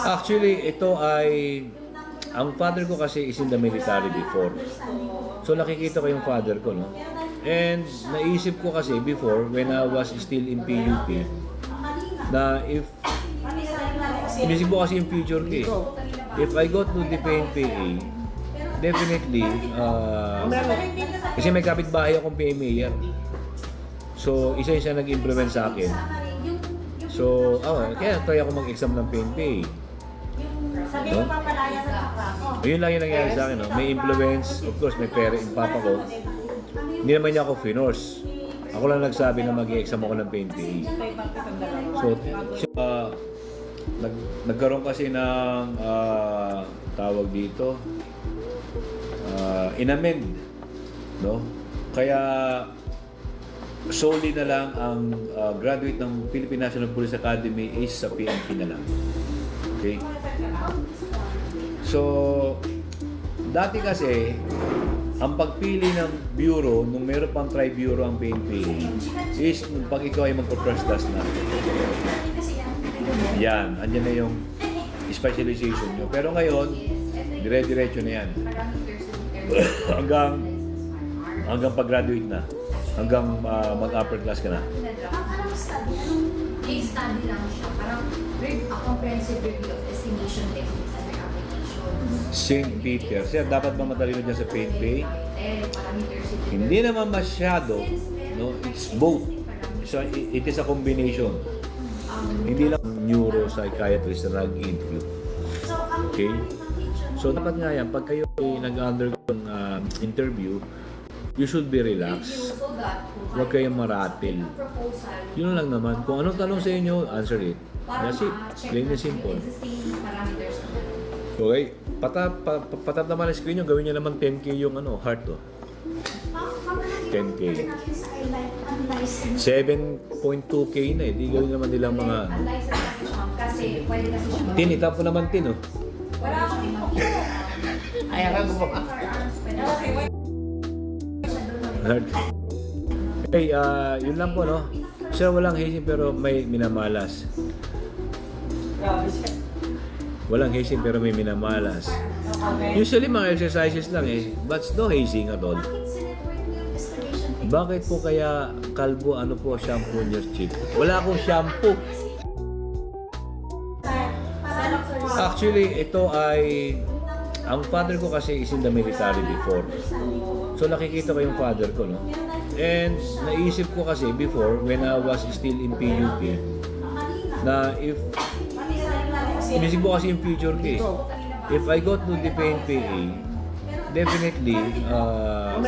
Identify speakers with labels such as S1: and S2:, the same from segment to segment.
S1: Actually, ito ay... Ang father ko kasi is in the military before. So nakikita ko yung father ko, no? And naisip ko kasi before, when I was still in PUP, na if... Inisip ko kasi yung future ko eh. If I go to the PNPA, definitely, uh, kasi may kapitbahay akong PMA yan. So, isa yung siya nag-implement sa akin. So, oh, kaya try ako mag-exam ng PNPA.
S2: Sabi mo papalaya sa trabaho.
S1: Ayun lang yung nangyari sa akin. No? May influence. Of course, may pera yung papa ko. Hindi naman niya ako finorse. Ako lang nagsabi na mag-exam ako ng PNPA. So, uh, nag, nagkaroon kasi ng ah, tawag dito, uh, inamend. No? Kaya, solely na lang ang ah, graduate ng Philippine National Police Academy is sa PNP na lang. Okay? So, dati kasi, ang pagpili ng bureau, nung meron pang tri-bureau ang PNP, is nung pag ikaw ay magpa-first class na. Yan, andyan na yung specialization nyo. Pero ngayon, dire-diretso na yan. hanggang hanggang pag-graduate na. Hanggang ah, mag-upper class ka na.
S3: Case study lang siya. Parang a comprehensive review of estimation techniques and applications.
S1: St. Peter. Sir, dapat ba matalino dyan sa PNP?
S3: Parameters.
S1: Hindi naman masyado. No? It's both. So, it is a combination. Hindi lang neuropsychiatrist na nag-interview. Okay? So, dapat nga yan, pag kayo ay nag-undergo ng ah, interview, you should be relaxed. Huwag kayong maratil. Yun lang naman. Kung anong tanong sa inyo, answer it. That's it. Plain and simple. Okay? Patap, pa, pa, patap naman ang screen nyo, gawin nyo naman 10k yung ano, heart to. 10K. 7.2k na eh. Di gawin naman nilang mga... Tin, itap mo naman tin, oh.
S3: Wala akong tipo.
S4: Ayaw ka gumawa.
S1: Heart. Hey, ah, yun lang po, no? Sir, walang hazing pero may minamalas. Walang hazing pero may minamalas. Usually mga exercises lang eh, but no hazing at all. Bakit po kaya kalbo ano po shampoo on your cheek? Wala akong shampoo. Actually, ito ay ang father ko kasi is in the military before. So nakikita ko yung father ko, no? And naisip ko kasi before when I was still in PUP na if inisip ko kasi yung future ko eh. If I go to the PNPA, definitely uh,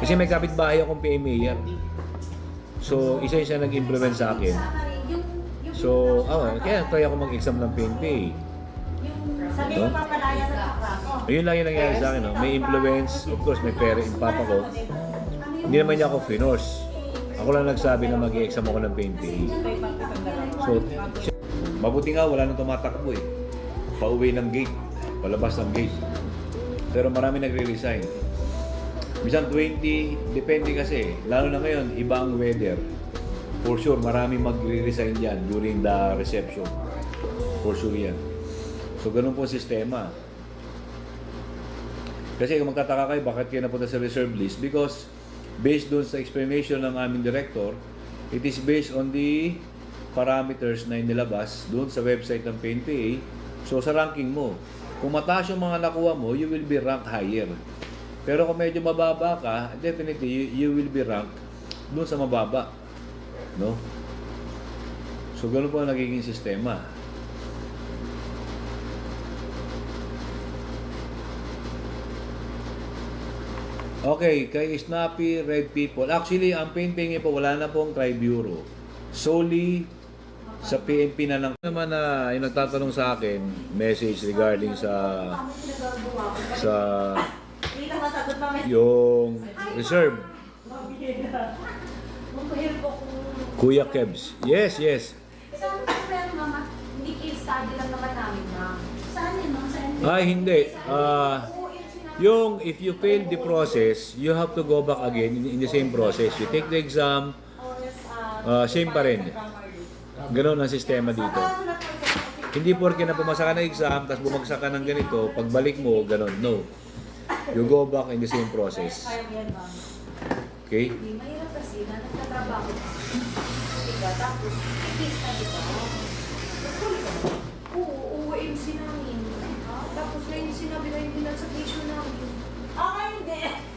S1: kasi may kapitbahay akong PMA yan. So, isa yung siya nag-implement sa akin. So, oh, kaya try ako mag-exam ng PNPA.
S2: Sabi mo papalaya sa trabaho.
S1: Ayun lang yung nangyari sa akin. No? May influence. Of course, may pera yung papa ko. Hindi naman niya ako finorse. Ako lang nagsabi na mag-exam ako ng PNPA. So, mabuti nga wala nang tumatakbo eh. Pauwi ng gate. Palabas ng gate. Pero marami nagre-resign. Bisan 20, depende kasi. Lalo na ngayon, iba ang weather. For sure, marami magre-resign dyan during the reception. For sure yan. So, ganun po ang sistema. Kasi kung magtataka kayo, bakit kayo napunta sa reserve list? Because based doon sa explanation ng aming director, it is based on the parameters na inilabas doon sa website ng PNPA. So sa ranking mo, kung mataas yung mga nakuha mo, you will be ranked higher. Pero kung medyo mababa ka, definitely you, you will be ranked doon sa mababa. No? So ganun po ang nagiging sistema. Okay, kay Snappy Red People. Actually, ang PNP po, wala na pong tri-bureau. Solely sa PNP na lang. Naman na yung nagtatanong sa akin, message regarding sa sa yung reserve. Kuya Kebs. Yes, yes.
S2: Yun?
S1: Ay, hindi. Ah, yung if you fail the process, you have to go back again in, in the same process. You take the exam,
S2: uh,
S1: same pa rin. Ganon ang sistema dito. Hindi porke na pumasa ka ng exam, tapos bumagsak ka ng ganito, pagbalik mo, ganon. No. You go back in the same process. Okay?
S3: Hindi, mahirap kasi na nagtatrabaho ka. Diba? Tapos, itis na diba? Oo, OMC namin. Tapos ngayon sinabi na hindi na sa namin. Ah, hindi.